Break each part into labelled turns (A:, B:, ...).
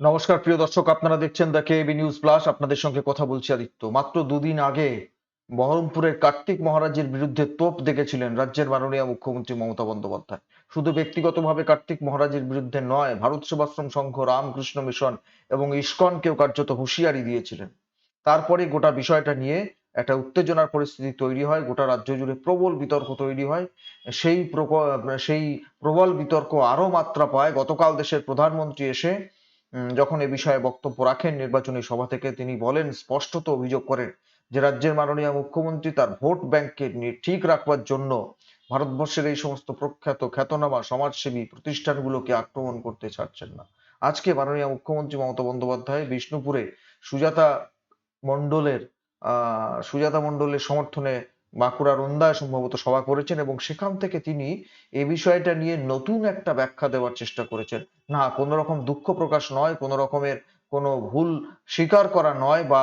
A: নমস্কার, প্রিয় দর্শক, আপনারা দেখছেন দ্য কেবি নিউজ প্লাস আপনাদের সঙ্গে কথা বলছি আদিত্য। মাত্র দুদিন আগে বহরমপুরের কার্তিক মহারাজের বিরুদ্ধে তোপ দেখেছিলেন রাজ্যের মাননীয় মুখ্যমন্ত্রী মমতা বন্দ্যোপাধ্যায়। শুধু ব্যক্তিগতভাবে কার্তিক মহারাজের বিরুদ্ধে নয়, ভারত সেবাশ্রম সংঘ, রামকৃষ্ণ মিশন এবং ইস্কনকেও কার্যত হুঁশিয়ারি দিয়েছিলেন। তারপরে গোটা বিষয়টা নিয়ে একটা উত্তেজনার পরিস্থিতি তৈরি হয়, গোটা রাজ্য জুড়ে প্রবল বিতর্ক তৈরি হয়। সেই সেই প্রবল বিতর্ক আরও মাত্রা পায়। গতকাল দেশের প্রধানমন্ত্রী এসে যখন এ বিষয়ে বক্তব্য রাখেন নির্বাচনী সভা থেকে, তিনি বলেন, স্পষ্টত অভিযোগ করেন যে রাজ্যের মাননীয় মুখ্যমন্ত্রী তার ভোট ব্যাংককে ঠিক রাখবার জন্য ভারতবর্ষের এই সমস্ত প্রখ্যাত খ্যাতনামা সমাজসেবী প্রতিষ্ঠানগুলোকে আক্রমণ করতে ছাড়ছেন না। আজকে মাননীয় মুখ্যমন্ত্রী মমতা বন্দ্যোপাধ্যায় বিষ্ণুপুরে সুজাতা মণ্ডলের সুজাতা মণ্ডলের সমর্থনে বাঁকুড়ার রন্দায় সম্ভবত সভা করেছেন এবং সেখান থেকে তিনি এ বিষয়টা নিয়ে নতুন একটা ব্যাখ্যা দেওয়ার চেষ্টা করেছেন। না কোনো রকম দুঃখ প্রকাশ নয় কোনো রকমের কোনো ভুল স্বীকার করা নয় বা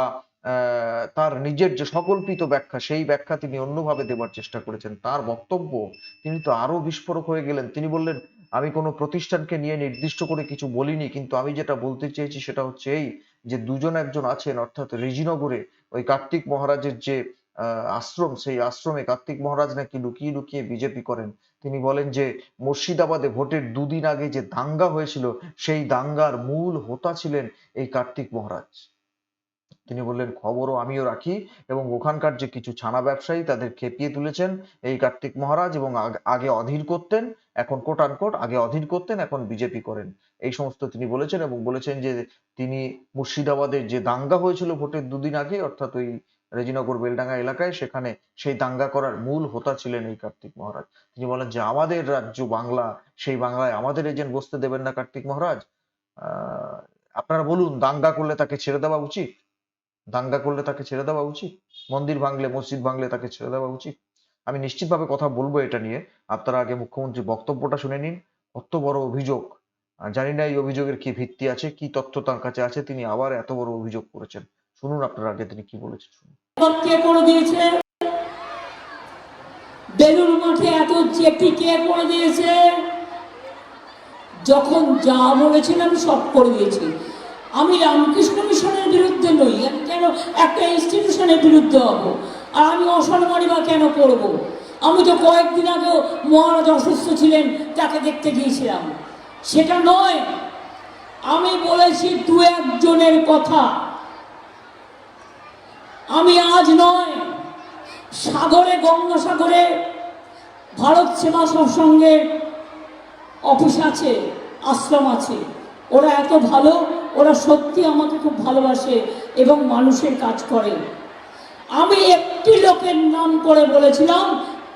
A: তার নিজের যে সকল্পিত ব্যাখ্যা, সেই ব্যাখ্যা তিনি অন্যভাবে দেওয়ার চেষ্টা করেছেন। তার বক্তব্য তিনি তো আরও বিস্ফোরক হয়ে গেলেন। তিনি বললেন, আমি কোনো প্রতিষ্ঠানকে নিয়ে নির্দিষ্ট করে কিছু বলিনি, কিন্তু আমি যেটা বলতে চেয়েছি সেটা হচ্ছে এই যে দুজন একজন আছেন, অর্থাৎ রেজিনগরে ওই কার্তিক মহারাজের যে আশ্রম, সেই আশ্রমে কার্তিক মহারাজ নাকি লুকিয়ে লুকিয়ে বিজেপি করেন। তিনি বলেন যে, মুর্শিদাবাদে ভোটের দুদিন আগে যে দাঙ্গা হয়েছিল, সেই দাঙ্গার মূল হোতা ছিলেন এই কার্তিক মহারাজ। তিনি বললেন, খবরও আমিও রাখি এবং ওখানকার যে কিছু ছানা ব্যবসায়ী, তাদের খেপিয়ে তুলেছেন। এই কার্তিক মহারাজ এবং আগে অধীর করতেন, এখন কোট আনকোট আগে অধীর করতেন, এখন বিজেপি করেন। এই সমস্ত তিনি বলেছেন এবং বলেছেন যে, তিনি মুর্শিদাবাদের যে দাঙ্গা হয়েছিল ভোটের দুদিন আগে, অর্থাৎ ওই রেজিনগর, বেলডাঙ্গা এলাকায় সেখানে সেই দাঙ্গা করার মূল হোতা ছিলেন এই কার্তিক মহারাজ। তিনি বলেন যে, আমাদের রাজ্য বাংলা, সেই বাংলায় আমাদের এজেন্ট বসতে দেবেন না কার্তিক মহারাজ। আপনারা বলুন, দাঙ্গা করলে তাকে ছেড়ে দেওয়া উচিত? দাঙ্গা করলে তাকে ছেড়ে দেওয়া উচিত? মন্দির ভাঙলে, মসজিদ ভাঙলে তাকে ছেড়ে দেওয়া উচিত? আমি নিশ্চিতভাবে কথা বলব এটা নিয়ে। আপনারা আগে মুখ্যমন্ত্রীর বক্তব্যটা শুনে নিন। কত বড় অভিযোগ। জানি না এই অভিযোগের কি ভিত্তি আছে, কি তথ্য তার কাছে আছে, তিনি আবার এত বড় অভিযোগ করেছেন। শুনুন আপনারা আগে তিনি কি বলেছেন, শুনুন।
B: কে করে দিয়েছে? বেলুর মাঠে এত কে করে দিয়েছে? যখন যা বলেছিলাম সব করে দিয়েছি। আমি রামকৃষ্ণ মিশনের বিরুদ্ধে নই, আমি কেন একটা ইনস্টিটিউশনের বিরুদ্ধে হব? আর আমি অসম্মানী বা কেন করব? আমি তো কয়েকদিন আগেও মহারাজ অসুস্থ ছিলেন, তাকে দেখতে গিয়েছিলাম। সেটা নয়, আমি বলেছি দু একজনের কথা। আমি আজ নয়। সাগরে, গঙ্গাসাগরে, ভারত সেবা সঙ্গে অফিস আছে, আশ্রম আছে। ওরা এত ভালো, ওরা সত্যি আমাকে খুব ভালোবাসে এবং মানুষের কাজ করে। আমি একটি লোকের নাম করে বলেছিলাম,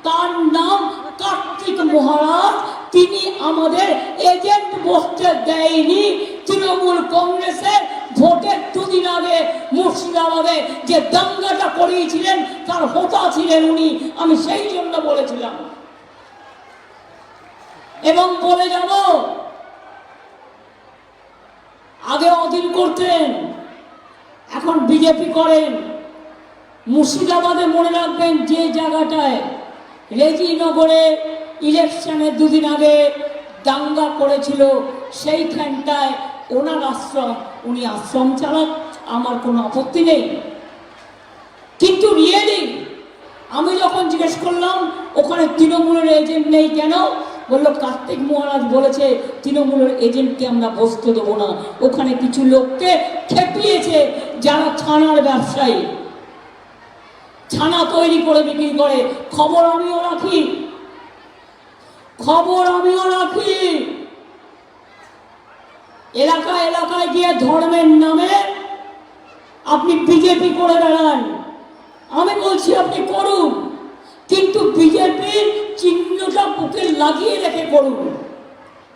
B: তার নাম কার্তিক মহারাজ। তিনি আমাদের এজেন্ট বসতে দেয়নি তৃণমূল কংগ্রেসের ভোটের দুদিন আগে মুর্শিদাবাদে যে দাঙ্গাটা করিয়েছিলেন, তার হোতা ছিলেন উনি, আমি সেই জন্য বলেছিলাম। এবং বলে যাব, আগে অধীন করতেন, এখন বিজেপি করেন। মুর্শিদাবাদে মনে রাখবেন যে জায়গাটায় রেজিনগরে ইলেকশনের দুদিন আগে দাঙ্গা করেছিল, সেইখানটায় ওনার আশ্রম, উনি আশ্রম চালাক, আমার কোনো আপত্তি নেই। কিন্তু রিয়েলি আমি যখন জিজ্ঞেস করলাম, ওখানে তৃণমূলের এজেন্ট নেই কেন? বলল, কার্তিক মহারাজ বলেছে, তৃণমূলের এজেন্টকে আমরা বসতে দেবো না। ওখানে কিছু লোককে খেপিয়েছে যারা ছানার ব্যবসায়ী। ছানা তৈরি করে বিক্রি করে। খবর আমিও রাখি। খবর আমিও রাখি। এলাকা এলাকায় গিয়ে ধর্মের নামে আপনি বিজেপি করে বেড়ান। আমি বলছি, আপনি করুন। কিন্তু বিজেপির চিহ্নটা বুকে লাগিয়ে রেখে করুন।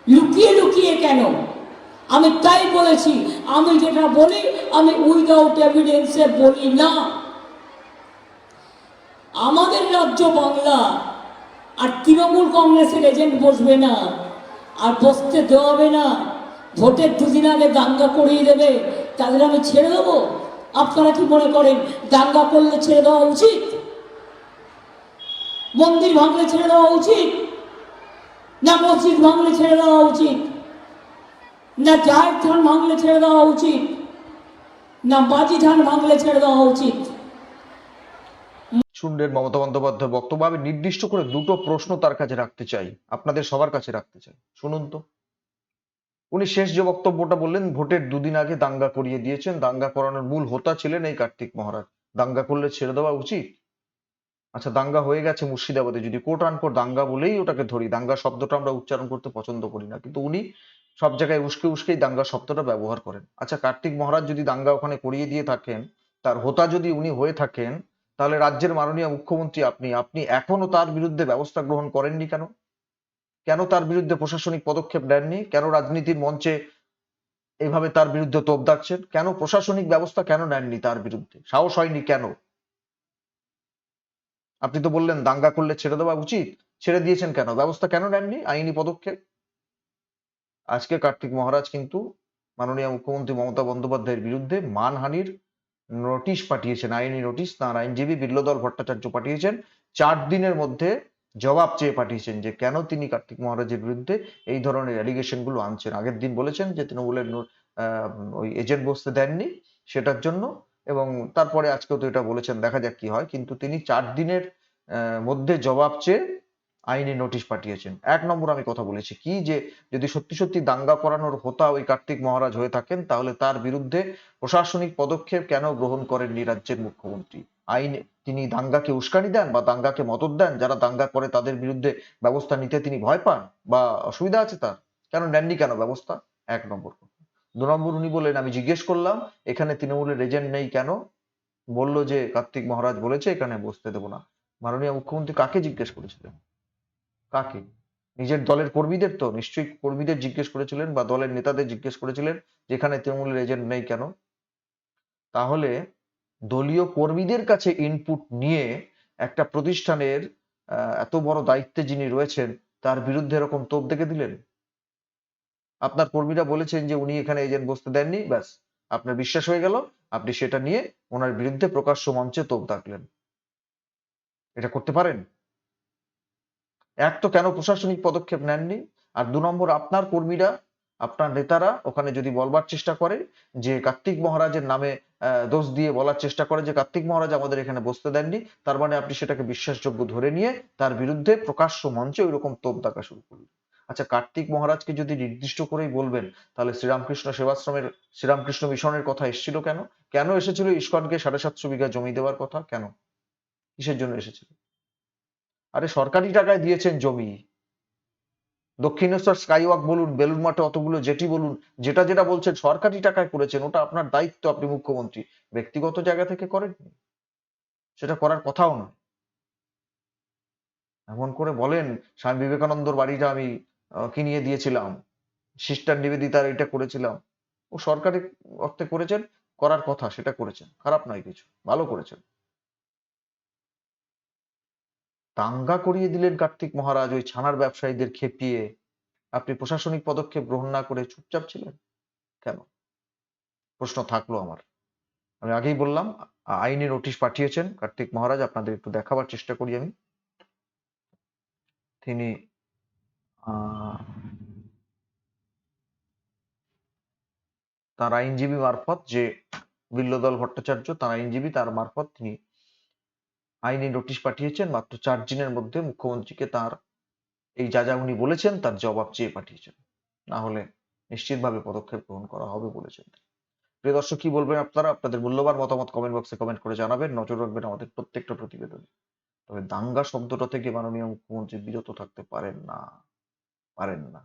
B: লুকিয়ে লুকিয়ে কেন? আমি তাই বলেছি, আমি যেটা বলি, আমি উইদাউট এভিডেন্সে বলি না। আমাদের রাজ্য বাংলা আর তৃণমূল কংগ্রেসের এজেন্ট বসবে না, আর বসতে দেওয়াবে না। ভোটের দুদিন আগে দাঙ্গা করিয়ে দেবে, তাদের আমি ছেড়ে দেবো। আপনারা কি মনে করেন, দাঙ্গা করলে ছেড়ে দেওয়া উচিত? মন্দির ভাঙলে ছেড়ে দেওয়া উচিত? না মসজিদ ভাঙলে ছেড়ে দেওয়া উচিত? না জাহের থান ভাঙলে ছেড়ে দেওয়া উচিত? না বাজি থান ভাঙলে ছেড়ে দেওয়া উচিত?
A: শুনলেন মমতা বন্দ্যোপাধ্যায় বক্তব্য, আমি নির্দিষ্ট করে দুটো প্রশ্ন তার কাছে রাখতে চাই, আপনাদের সবার কাছে রাখতে চাই। শুনুন তো। উনি শেষ যে বক্তব্যটা বললেন, ভোটের দুদিন আগে দাঙ্গা করিয়ে দিয়েছেন। দাঙ্গা করানোর মূল হোতা ছিলেন এই কার্তিক মহারাজ। দাঙ্গা করলে ছেড়ে দেওয়া উচিত? আচ্ছা দাঙ্গা হয়ে গেছে মুর্শিদাবাদে। যদি কোট আনকোট দাঙ্গা বলেই ওটাকে ধরি, দাঙ্গা শব্দটা আমরা উচ্চারণ করতে পছন্দ করি না। কিন্তু উনি সব জায়গায় উস্কে উস্কেই দাঙ্গা শব্দটা ব্যবহার করেন। আচ্ছা কার্তিক মহারাজ যদি দাঙ্গা ওখানে করিয়ে দিয়ে থাকেন, তার হোতা যদি উনি হয়ে থাকেন, তাহলে রাজ্যের মাননীয় মুখ্যমন্ত্রী আপনি আপনি এখনও তার বিরুদ্ধে ব্যবস্থা গ্রহণ করেননি কেন? কেন তার বিরুদ্ধে প্রশাসনিক পদক্ষেপ নেননি? কেন রাজনীতির মঞ্চে এইভাবে তার বিরুদ্ধে তোপ দাগছেন? কেন প্রশাসনিক ব্যবস্থা কেন নেননি তার বিরুদ্ধে? সাহস হয়নি কেন? আপনি তো বললেন, দাঙ্গা করলে ছেড়ে দেওয়া উচিত। ছেড়ে দিয়েছেন কেন? ব্যবস্থা কেন নেননি? আইনি পদক্ষেপ? আজকে কার্তিক মহারাজ কিন্তু মাননীয় মুখ্যমন্ত্রী মমতা বন্দ্যোপাধ্যায়ের বিরুদ্ধে মানহানির নোটিশ পাঠিয়েছেন। আইনি নোটিশ, তার আইনজীবী বিল্লদল ভট্টাচার্য পাঠিয়েছেন। চার দিনের মধ্যে জবাব চেয়ে পাঠিয়েছেন যে কেন তিনি কার্তিক মহারাজের বিরুদ্ধে এই ধরনের অ্যালিগেশনগুলো আনছেন। আগের দিন বলেছেন যে তৃণমূলের ওই এজেন্ট বসতে দেননি সেটার জন্য এবং তারপরে আজকেও তো এটা বলেছেন, দেখা যাক কি হয়। কিন্তু তিনি চার দিনের মধ্যে জবাব চেয়ে আইনি নোটিশ পাঠিয়েছেন। এক নম্বর আমি কথা বলেছি কি যে, যদি সত্যি সত্যি দাঙ্গা করানোর হোতা ওই কার্তিক মহারাজ হয়ে থাকেন, তাহলে তার বিরুদ্ধে প্রশাসনিক পদক্ষেপ কেন গ্রহণ করেননি রাজ্যের মুখ্যমন্ত্রী? আইন, তিনি দাঙ্গাকে উস্কানি দেন বা দাঙ্গাকে মদত দেন, যারা দাঙ্গা করে তাদের বিরুদ্ধে ব্যবস্থা নিতে তিনি ভয় পান বা অসুবিধা আছে তার? কেন নেননি কেন ব্যবস্থা? এক নম্বর দু নম্বর উনি বললেন, আমি জিজ্ঞেস করলাম, এখানে তৃণমূলের এজেন্ট নেই কেন? বলল যে, কার্তিক মহারাজ বলেছে, এখানে বসতে দেবো না। মাননীয় মুখ্যমন্ত্রী কাকে জিজ্ঞেস করেছিলেন? কাকে? নিজের দলের কর্মীদের তো নিশ্চয়ই কর্মীদের জিজ্ঞেস করেছিলেন বা দলের নেতাদের জিজ্ঞেস করেছিলেন, যেখানে তৃণমূলের এজেন্ট নেই কেন? তাহলে দলীয় কর্মীদের কাছে ইনপুট নিয়ে একটা প্রতিষ্ঠানের এত বড় দায়িত্বে যিনি রয়েছেন, তার বিরুদ্ধে এরকম তোপ দেখে দিলেন? আপনার কর্মীরা বলেছেন যে উনি এখানে এজেন্ট বসতে দেননি, ব্যাস। আপনার বিশ্বাস হয়ে গেল, আপনি সেটা নিয়ে ওনার বিরুদ্ধে প্রকাশ্য মঞ্চে তোপ দাগলেন। এটা করতে পারেন? এক তো কেন প্রশাসনিক পদক্ষেপ নেননি? আর দু নম্বর, আপনার কর্মীরা, আপনার নেতারা ওখানে যদি বলবার চেষ্টা করে যে কার্তিক মহারাজের নামে দোষ দিয়ে বলার চেষ্টা করে যে কার্তিক মহারাজ আমাদের এখানে বসতে দেননি, তার মানে আপনি সেটাকে বিশ্বাসযোগ্য ধরে নিয়ে তার বিরুদ্ধে প্রকাশ্য মঞ্চে ওই রকম তোপ দাগা শুরু করলেন। আচ্ছা কার্তিক মহারাজকে যদি নির্দিষ্ট করেই বলবেন, তাহলে শ্রীরামকৃষ্ণ সেবাশ্রমের, শ্রীরামকৃষ্ণ মিশনের কথা এসেছিল কেন? কেন এসেছিল? ইস্কনকে সাড়ে সাতশো বিঘা জমি দেওয়ার কথা? কেন? কিসের জন্য এসেছিল? আরে সরকারি টাকায় দিয়েছেন জমি। দক্ষিণেশ্বর স্কাইওয়াক বলুন বেলুন মাঠে অতগুলো জেটি বলুন, যেটা যেটা বলছেন, সরকারি টাকায় করেছেন, ওটা আপনার দায়িত্ব আপনি মুখ্যমন্ত্রী। ব্যক্তিগত জায়গা থেকে করেননি। সেটা করার কথাও নয়। এমন করে বলেন, স্বামী বিবেকানন্দর বাড়িটা আমি কিনিয়ে দিয়েছিলাম? সিস্টার নিবেদিতার এটা করেছিলাম। ও সরকারি অর্থে করেছেন, করার কথা, সেটা করেছেন। খারাপ নয় কিছু, ভালো করেছেন। দাঙ্গা করিয়ে দিলেন কার্তিক মহারাজ, ওই ছানার ব্যবসায়ীদের খেপিয়ে। আপনি প্রশাসনিক পদক্ষেপ গ্রহণ না করে চুপচাপ ছিলেন? কেন? প্রশ্ন থাকল আমার। আমি আগেই বললাম, আইনি নোটিশ পাঠিয়েছেন কার্তিক মহারাজ, আপনাদের একটু দেখাবার চেষ্টা করি আমি। তিনি তার আইনজীবী মারফত যে বিল্লদল ভট্টাচার্য, তার আইনজীবী, তার মারফত তিনি আইনি নোটিশ পাঠিয়েছেন, মাত্র চার দিনের মধ্যে মুখ্যমন্ত্রীকে তার এই যা যা উনি বলেছেন, তার জবাব চেয়ে পাঠিয়েছেন। না হলে নিশ্চিতভাবে পদক্ষেপ গ্রহণ করা হবে বলেছেন প্রিয় দর্শক, কি বলবেন আপনারা? আপনাদের মূল্যবান মতামত কমেন্ট বক্সে কমেন্ট করে জানাবেন। নজর রাখবেন আমাদের প্রত্যেকটা প্রতিবেদনে। তবে দাঙ্গা শব্দটা থেকে মাননীয় মুখ্যমন্ত্রী বিরত থাকতে পারেন না পারেন না।